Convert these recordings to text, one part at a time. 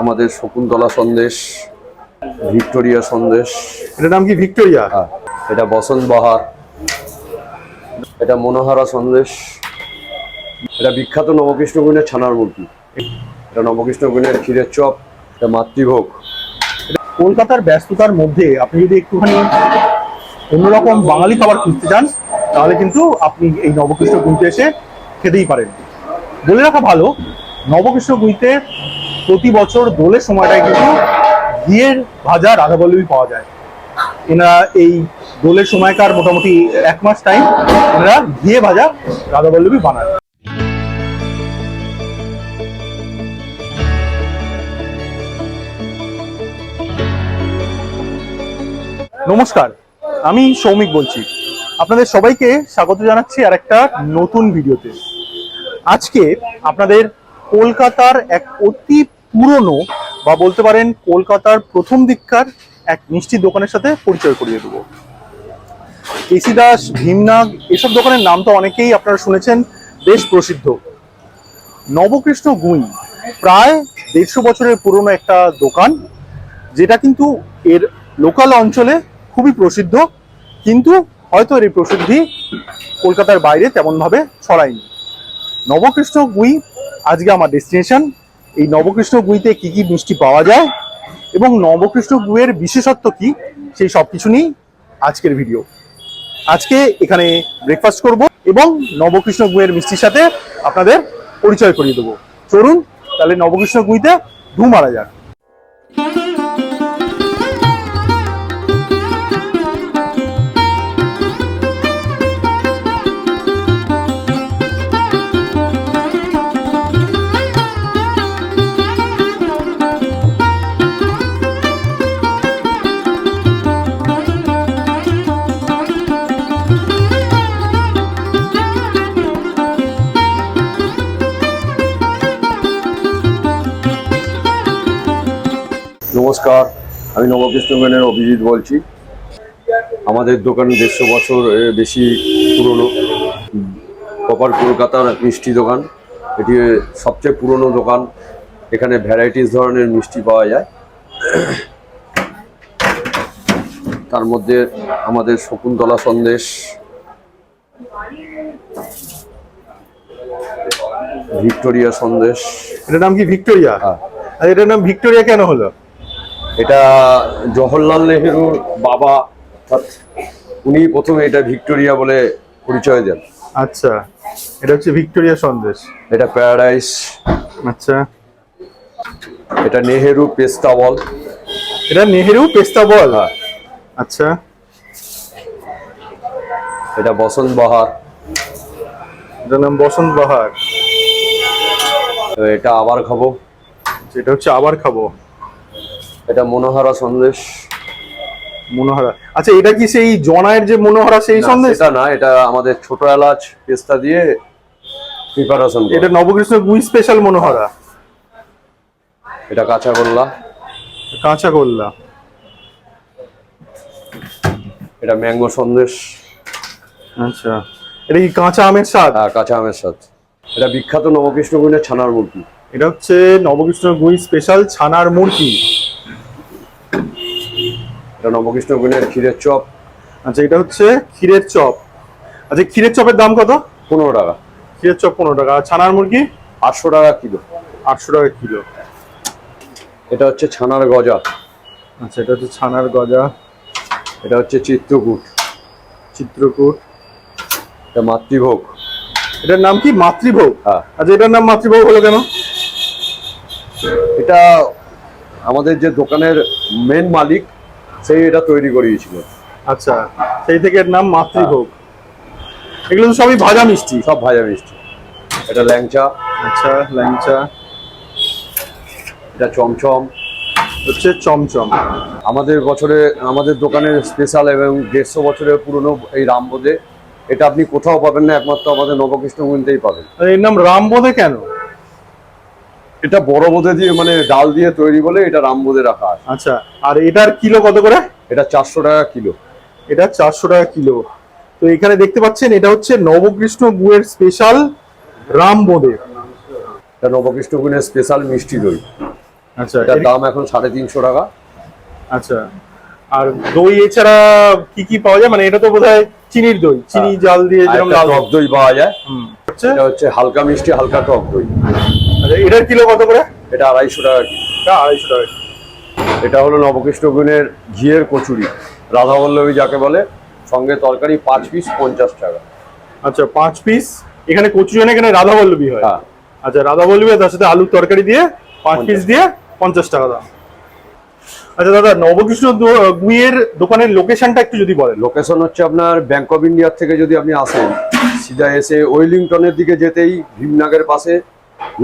আমাদের শকুন্তলা সন্দেশ ভিক্টোরিয়া সন্দেশ। এটার নাম কি ভিক্টোরিয়া? হ্যাঁ এটা বসন্ত বাহার এটা মনোহারা সন্দেশ এটা বিখ্যাত নবকৃষ্ণ গুণের ছানার মূর্তি। এটা নবকৃষ্ণ গুণের ক্ষীরের চপ এটা মাতৃভোগ। কলকাতার ব্যস্ততার মধ্যে আপনি যদি একটুখানি অন্যরকম বাঙালি খাবার খুঁজতে চান তাহলে কিন্তু আপনি এই নবকৃষ্ণ গুইতে এসে খেতেই পারেন। বলে রাখা ভালো নবকৃষ্ণ গুইতে প্রতি বছর দোলের সময়টায় কিন্তু ঘিয়ের ভাজা রাধাবল্লভী পাওয়া যায়। এনারা এই দোলের সময়কার মোটামুটি এক মাস টাইম এনারা ঘিয়ে ভাজা রাধাবল্লভী বানায়। নমস্কার, আমি সৌমিক বলছি। আপনাদের সবাইকে স্বাগত জানাচ্ছি আর একটা নতুন ভিডিওতে। আজকে আপনাদের কলকাতার এক অতি পুরনো বা বলতে পারেন কলকাতার প্রথম দিককার এক মিষ্টি দোকানের সাথে পরিচয় করিয়ে দেবো। কেসি দাস, ভীমনাগ, এসব দোকানের নাম তো অনেকেই আপনারা শুনেছেন, বেশ প্রসিদ্ধ। নবকৃষ্ণ গুই, প্রায় দেড়শো বছরের পুরনো একটা দোকান, যেটা কিন্তু এর লোকাল অঞ্চলে খুবই প্রসিদ্ধ, কিন্তু হয়তো এর প্রসিদ্ধি কলকাতার বাইরে তেমনভাবে ছড়ায়নি। নবকৃষ্ণ গুই আজকে আমার ডেস্টিনেশন এই নবকৃষ্ণ গুইতে কি কি মিষ্টি পাওয়া যায় এবং নবকৃষ্ণ গুইয়ের বিশেষত্ব কি, সেই সব কিছু নিয়েই আজকের ভিডিও আজকে এখানে ব্রেকফাস্ট করব এবং নবকৃষ্ণ গুইয়ের মিষ্টির সাথে আপনাদের পরিচয় করিয়ে দেবো। চলুন তাহলে নবকৃষ্ণ গুইতে ধু মারা যাক। নমস্কার আমি নবকৃষ্ণ গুণের অভিজিৎ বলছি। আমাদের দোকান দেড়শো বছর বেশি পুরনো। প্রপার কলকাতার মিষ্টি দোকান। এটি সবচেয়ে পুরনো দোকান। এখানে ভ্যারাইটিস ধরনের মিষ্টি পাওয়া যায়। তার মধ্যে আমাদের শকুন্তলা সন্দেশ। ভিক্টোরিয়া সন্দেশ। এটার নাম কি ভিক্টোরিয়া? হ্যাঁ। আর এটার নাম ভিক্টোরিয়া কেন হলো? এটা জওহরলাল নেহেরুর বাবা উনি প্রথমে এটা ভিক্টোরিয়া বলে পরিচয় দেন। আচ্ছা এটা হচ্ছে ভিক্টোরিয়া সন্দেশ। এটা প্যারাডাইস। আচ্ছা। এটা নেহেরু পেস্তা বল। এটা নেহেরু পেস্তা বল? হ্যাঁ। আচ্ছা। এটা বসন্ত বাহার। এটার নাম বসন্ত বাহার। এটা আবার খাব। এটা হচ্ছে আবার খাব। এটা মনোহারা সন্দেশ। মনোহরা। আচ্ছা এটা কি সেই জনায়ের যে মনোহরা সেই সন্দেশ? এটা না এটা আমাদের ছোট এলাচ পেস্তা দিয়ে প্রিপারেশন এটা নবকৃষ্ণ গুই স্পেশাল মনোহরা। এটা কাঁচা গোল্লা। কাঁচা গোল্লা। এটা ম্যাঙ্গো সন্দেশ। আচ্ছা। এটা কি কাঁচা আমের স্বাদ? হ্যাঁ কাঁচা আমের সাথে এটা বিখ্যাত নবকৃষ্ণ গুণের ছানার মূর্তি এটা হচ্ছে নবকৃষ্ণ গুই স্পেশাল ছানার মুরগি। এটা নবকৃষ্ণ গুণের ক্ষীরের চপ। আচ্ছা এটা হচ্ছে ক্ষীরের চপ। আচ্ছা ক্ষীরের চপের দাম কত? পনেরো টাকা। ক্ষীরের চপ পনেরো টাকা। আর ছানার মুরগি? আটশো টাকা কিলো। আটশো টাকা কিলো। এটা হচ্ছে ছানার গজা। আচ্ছা এটা হচ্ছে ছানার গজা। এটা হচ্ছে চিত্রকূট। চিত্রকূট। এটা মাতৃভোগ। এটার নাম কি? মাতৃভোগ? হ্যাঁ। আচ্ছা এটার নাম মাতৃভোগ হলো কেন? এটা আমাদের যে দোকানের মেন মালিক সেই এটা তৈরি করিয়েছিল। আচ্ছা সেই থেকে এর নাম মাতৃভোগ এগুলো তো সবই ভাজা মিষ্টি। সব ভাজা মিষ্টি। এটা ল্যাংচা। আচ্ছা ল্যাংচা। এটা চমচম। হচ্ছে চমচম। আমাদের বছরে আমাদের দোকানের স্পেশাল এবং দেড়শো বছরের পুরনো এই রামবোদে এটা আপনি কোথাও পাবেন না একমাত্র আমাদের নবকৃষ্ণ মন্দিরেই পাবেন। এর নাম রামবোধে কেন? এটা বড় বোধে দিয়ে মানে ডাল দিয়ে তৈরি বলে এটা রামবোদে রাখা আছে। আচ্ছা আর এটার কিলো কত করে? এটা চারশো টাকা কিলো। এটা চারশো টাকা কিলো। তো এখানে দেখতে পাচ্ছেন এটা হচ্ছে নবকৃষ্ণ গুয়ের স্পেশাল রামবোধে এটা নবকৃষ্ণ গুণের স্পেশাল মিষ্টি দই। আচ্ছা এটার দাম এখন সাড়ে তিনশো টাকা। আচ্ছা আর দই এছাড়া কি কি পাওয়া যায়? মানে এটা তো বোধহয় চিনির দই চিনি হ্যাঁ। জাল দিয়ে যেরকম লাল দই পাওয়া যায়। হচ্ছে এটা হচ্ছে হালকা মিষ্টি হালকা টক দই। আচ্ছা, এটার কিলো কত করে? এটা আড়াইশো টাকা এটা আড়াইশো টাকা এটা হলো নবকৃষ্ণ গুণের ঘিয়ের কচুরি। রাধাবল্লভী যাকে বলে সঙ্গে তরকারি পাঁচ পিস পঞ্চাশ টাকা। আচ্ছা পাঁচ পিস। এখানে কচুরি না এখানে রাধা বল্লবী হয়। হ্যাঁ। আচ্ছা রাধা বল্লবী আর তার সাথে আলুর তরকারি দিয়ে পাঁচ পিস দিয়ে পঞ্চাশ টাকা দাম। আচ্ছা দাদা নবকৃষ্ণ গুইয়ের দোকানের লোকেশনটা একটু যদি বলেন। লোকেশন হচ্ছে আপনার ব্যাংক অফ ইন্ডিয়ার থেকে যদি আপনি আসেন সিধা এসে ওয়েলিংটনের দিকে যেতেই ভীমনাগের পাশে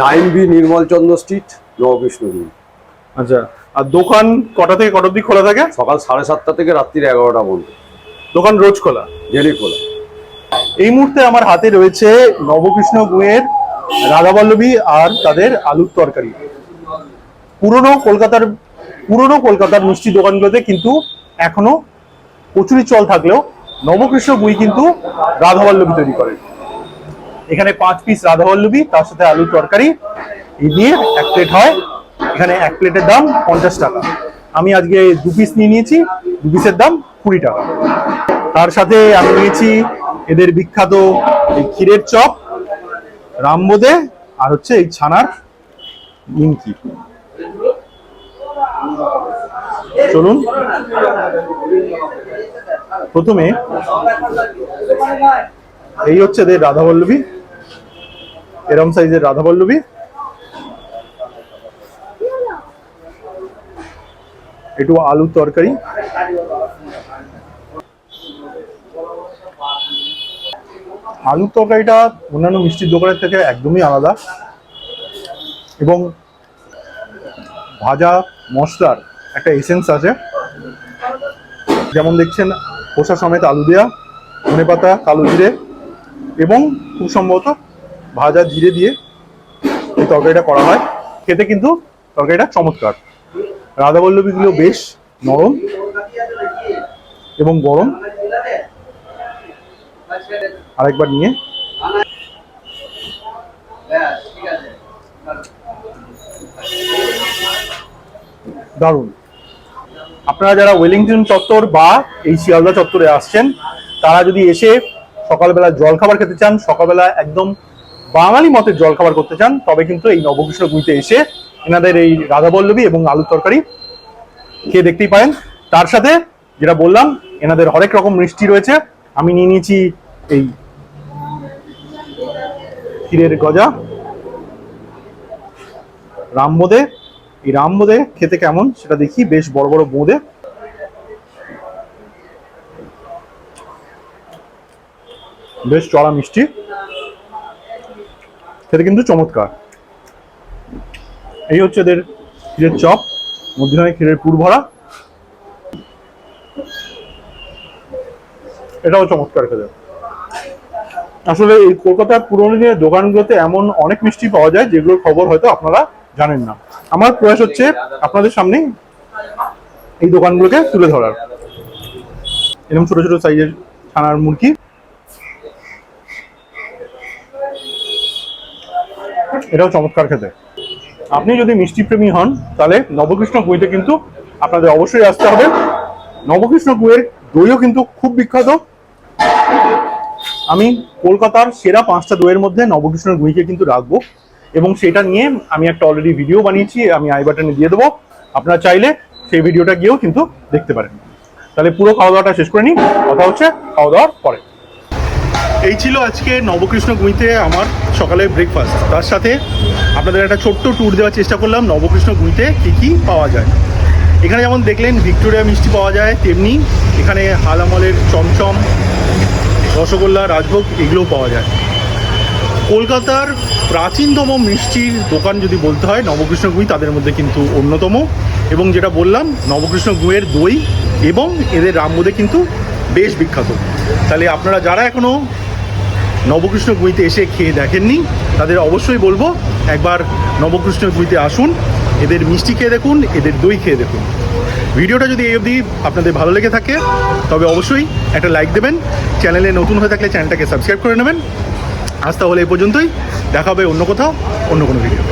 nine B Nirmalchandra street Nabakrishna Gun আচ্ছা আর দোকান কটা থেকে কটার দিক খোলা থাকে? সকাল সাড়ে সাতটা থেকে রাত্রির এগারোটা পর্যন্ত। দোকান রোজ খোলা? ডেলি খোলা। এই মুহূর্তে আমার হাতে রয়েছে নবকৃষ্ণ গুয়ের রাধাবল্লভী আর তাদের আলুর তরকারি। পুরনো কলকাতার পুরনো কলকাতার মিষ্টি দোকানগুলোতে কিন্তু এখনও কচুরি চল থাকলেও নবকৃষ্ণ গুই কিন্তু রাধাবল্লভী তৈরি করে এখানে পাঁচ পিস রাধাবল্লভী, তার সাথে আলুর তরকারি, এই দিয়ে এক প্লেট হয়। এখানে এক প্লেটের দাম পঞ্চাশ টাকা। আমি আজকে দু পিস নিয়ে নিয়েছি, দু পিসের দাম কুড়ি টাকা। তার সাথে আমি নিয়েছি এদের বিখ্যাত এই ক্ষীরের চপ, রামবোদে, আর হচ্ছে এই ছানার নিমকি। চলুন। প্রথমে এই হচ্ছে এদের রাধাবল্লভী। এরম সাইজের রাধাবল্লভী। একটু আলুর তরকারি। আলুর তরকারিটা অন্যান্য মিষ্টির দোকানের থেকে একদমই আলাদা। এবং ভাজা মশলার একটা এসেন্স আছে। যেমন দেখছেন, খোসা সমেত আলু দেওয়া ধনে পাতা কালো জিরে এবং খুব সম্ভবত ভাজা জিরে দিয়ে এই তরকারিটা করা হয়। খেতে কিন্তু তরকারিটা চমৎকার। রাধাবল্লভীগুলো বেশ নরম এবং গরম। আরেকবার নিয়ে। দারুণ। আপনারা যারা ওয়েলিংটন চত্বর বা এই শিয়ালদা চত্বরে আসছেন, তারা যদি এসে সকালবেলা জল খাবার খেতে চান, সকালবেলা একদম বাঙালি মতের জল খাবার করতে চান, তবে কিন্তু এই নবকৃষ্ণ গুইতে এসে এনাদের এই রাধাবল্লভী এবং আলুর তরকারি খেয়ে দেখতেই পারেন। তার সাথে যেটা বললাম, এনাদের হরেক রকম মিষ্টি রয়েছে। আমি নিয়ে নিয়েছি এই ক্ষীরের গজা। রামবোদে, এই রামবোদে খেতে কেমন সেটা দেখি, বেশ বড় বড় বোঁদে। বেশ চড়া মিষ্টি। খেতে কিন্তু চমৎকার। এই হচ্ছে এদের ক্ষীরের চপ, মধ্যখানে ক্ষীরের পুর ভরা। এটাও চমৎকার খেতে। আসলে এই কলকাতার পুরোনো দিনের দোকানগুলোতে এমন অনেক মিষ্টি পাওয়া যায়, যেগুলোর খবর হয়তো আপনারা জানেন না। আমার প্রয়াস হচ্ছে আপনাদের সামনে এই দোকানগুলোকে তুলে ধরার। এরকম ছোট ছোট সাইজের ছানার মুরগি। এটাও চমৎকার খেতে। আপনি যদি মিষ্টি প্রেমী হন, তাহলে নবকৃষ্ণ গুইতে কিন্তু আপনাদের অবশ্যই আসতে হবে। নবকৃষ্ণ গুইয়ের দইও কিন্তু খুব বিখ্যাত। আমি কলকাতার সেরা পাঁচটা দইয়ের মধ্যে নবকৃষ্ণ গুইকে কিন্তু রাখব। এবং সেটা নিয়ে আমি একটা অলরেডি ভিডিও বানিয়েছি, আমি আই বাটনে দিয়ে দেবো। আপনারা চাইলে সেই ভিডিওটা গিয়েও কিন্তু দেখতে পারেন। তাহলে পুরো খাওয়া দাওয়াটা শেষ করে নিই। কথা হচ্ছে খাওয়া দাওয়ার পরে। এই ছিল আজকে নবকৃষ্ণ গুঁইতে আমার সকালের ব্রেকফাস্ট তার সাথে আপনাদের একটা ছোট্ট ট্যুর দেওয়ার চেষ্টা করলাম, নবকৃষ্ণ গুঁইতে কী কী পাওয়া যায়। এখানে যেমন দেখলেন, ভিক্টোরিয়া মিষ্টি পাওয়া যায়, তেমনি এখানে হালামলের চমচম, রসগোল্লা, রাজভোগ এগুলোও পাওয়া যায়। কলকাতার প্রাচীনতম মিষ্টির দোকান যদি বলতে হয়, নবকৃষ্ণ গুঁই তাদের মধ্যে কিন্তু অন্যতম। এবং যেটা বললাম, নবকৃষ্ণ গুইয়ের দই এবং এদের রামবোদে কিন্তু বেশ বিখ্যাত। তাহলে আপনারা যারা এখনও নবকৃষ্ণ গুঁইতে এসে খেয়ে দেখেননি। তাদের অবশ্যই বলব, একবার নবকৃষ্ণ গুঁইতে আসুন, এদের মিষ্টি খেয়ে দেখুন, এদের দই খেয়ে দেখুন। ভিডিওটা যদি এই অবধি আপনাদের ভালো লেগে থাকে, তবে অবশ্যই একটা লাইক দেবেন, চ্যানেলে নতুন হয়ে থাকলে চ্যানেলটাকে সাবস্ক্রাইব করে নেবেন। আজ তাহলে এই পর্যন্তই, দেখা হবে অন্য কোথাও, অন্য কোনো ভিডিও